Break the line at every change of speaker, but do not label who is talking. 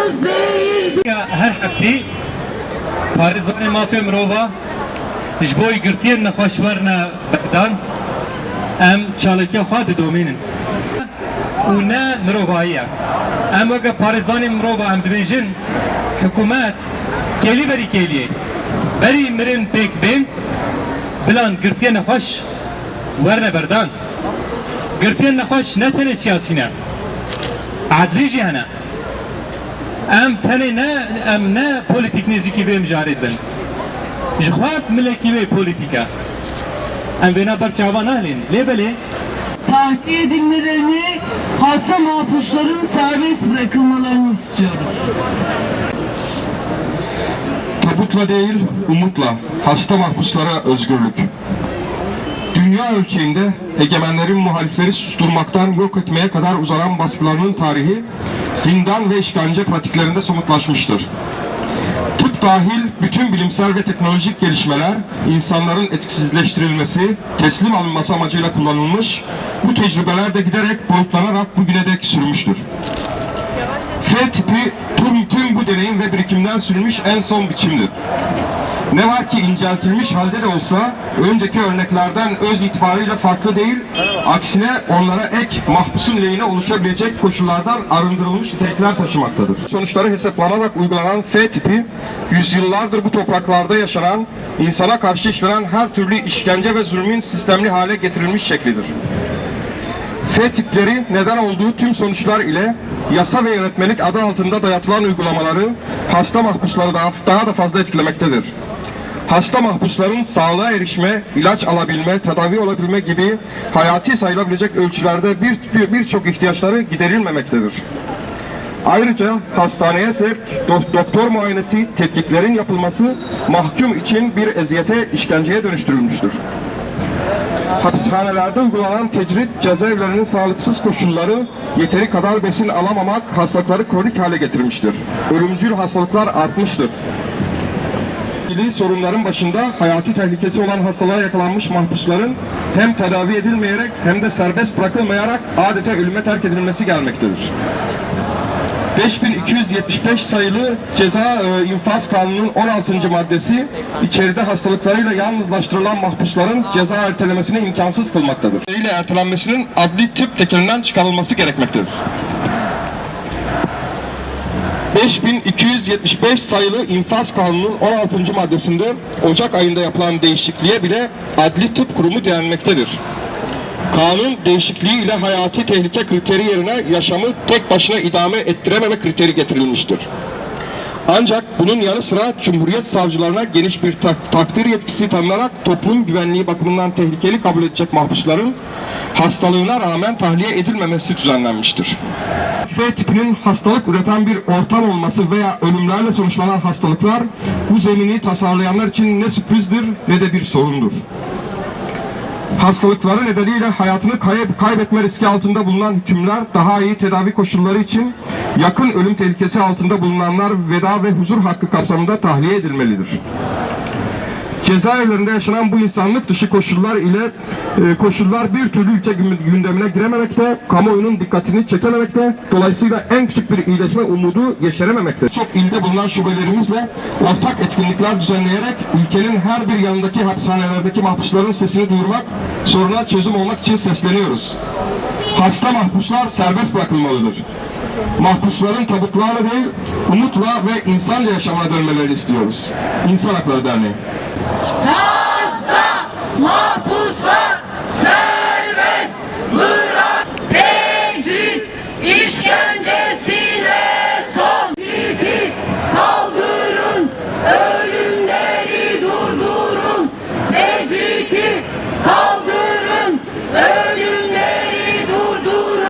haksız değil.
Her hafte Paris ve Mateo Mirova ji bo girtiyen nexweşwarina berdan em çalekya xwe didomînin û ne mirovayî ye em weke parêzvanê mirova em dibêjin hikûmet kelî berî kêliyê berî mirin pêk bên bilan girtiye nexweş werne berdan girtiyen ام تنه نه ام نه پولیتیک نزیکی بیم جارید بن جخوات ملکی به پولیتیکا ام بنا بر چاوا نهلین لیبلی
Tahliye edilmelerini, hasta mahpusların serbest bırakılmalarını istiyoruz.
Tabutla değil, umutla, hasta mahpuslara özgürlük. Dünya ölçeğinde egemenlerin muhalifleri susturmaktan yok etmeye kadar uzanan baskılarının tarihi zindan ve işkence pratiklerinde somutlaşmıştır. Tıp dahil bütün bilimsel ve teknolojik gelişmeler insanların etkisizleştirilmesi, teslim alınması amacıyla kullanılmış, bu tecrübeler de giderek boyutlanarak bugüne dek sürmüştür. F tipi tüm, deneyim ve birikimden sürülmüş en son biçimdir. Ne var ki inceltilmiş halde de olsa önceki örneklerden öz itibarıyla farklı değil, aksine onlara ek mahpusun lehine oluşabilecek koşullardan arındırılmış nitelikler taşımaktadır. Sonuçları hesaplanarak uygulanan F tipi, yüzyıllardır bu topraklarda yaşanan, insana karşı işlenen her türlü işkence ve zulmün sistemli hale getirilmiş şeklidir. F tipleri neden olduğu tüm sonuçlar ile yasa ve yönetmelik adı altında dayatılan uygulamaları hasta mahpusları daha, daha da fazla etkilemektedir. Hasta mahpusların sağlığa erişme, ilaç alabilme, tedavi olabilme gibi hayati sayılabilecek ölçülerde bir bir- birçok ihtiyaçları giderilmemektedir. Ayrıca hastaneye sevk, do- doktor muayenesi, tetkiklerin yapılması mahkum için bir eziyete, işkenceye dönüştürülmüştür. Hapishanelerde uygulanan tecrit cezaevlerinin sağlıksız koşulları yeteri kadar besin alamamak hastalıkları kronik hale getirmiştir. Ölümcül hastalıklar artmıştır. İlgili sorunların başında hayati tehlikesi olan hastalığa yakalanmış mahpusların hem tedavi edilmeyerek hem de serbest bırakılmayarak adeta ölüme terk edilmesi gelmektedir. 5275 sayılı ceza e, infaz kanunun 16. maddesi içeride hastalıklarıyla yalnızlaştırılan mahpusların ceza ertelemesini imkansız kılmaktadır. ile ertelenmesinin adli tıp tekelinden çıkarılması gerekmektedir. 5275 sayılı infaz kanunun 16. maddesinde Ocak ayında yapılan değişikliğe bile adli tıp kurumu denilmektedir. Kanun değişikliği ile hayati tehlike kriteri yerine yaşamı tek başına idame ettirememe kriteri getirilmiştir. Ancak bunun yanı sıra Cumhuriyet savcılarına geniş bir tak- takdir yetkisi tanınarak toplum güvenliği bakımından tehlikeli kabul edecek mahpusların hastalığına rağmen tahliye edilmemesi düzenlenmiştir. F tipinin hastalık üreten bir ortam olması veya ölümlerle sonuçlanan hastalıklar bu zemini tasarlayanlar için ne sürprizdir ne de bir sorundur hastalıkları nedeniyle hayatını kaybetme riski altında bulunan hükümler daha iyi tedavi koşulları için yakın ölüm tehlikesi altında bulunanlar veda ve huzur hakkı kapsamında tahliye edilmelidir. Cezaevlerinde yaşanan bu insanlık dışı koşullar ile e, koşullar bir türlü ülke gü- gündemine girememekte, kamuoyunun dikkatini çekememekte, dolayısıyla en küçük bir iyileşme umudu yeşerememekte. Çok ilde bulunan şubelerimizle ortak etkinlikler düzenleyerek ülkenin her bir yanındaki hapishanelerdeki mahpusların sesini duyurmak, soruna çözüm olmak için sesleniyoruz. Hasta mahpuslar serbest bırakılmalıdır. Mahpusların tabutlarla değil, umutla ve insanca yaşamına dönmelerini istiyoruz. İnsan Hakları Derneği.
Hasta mahpus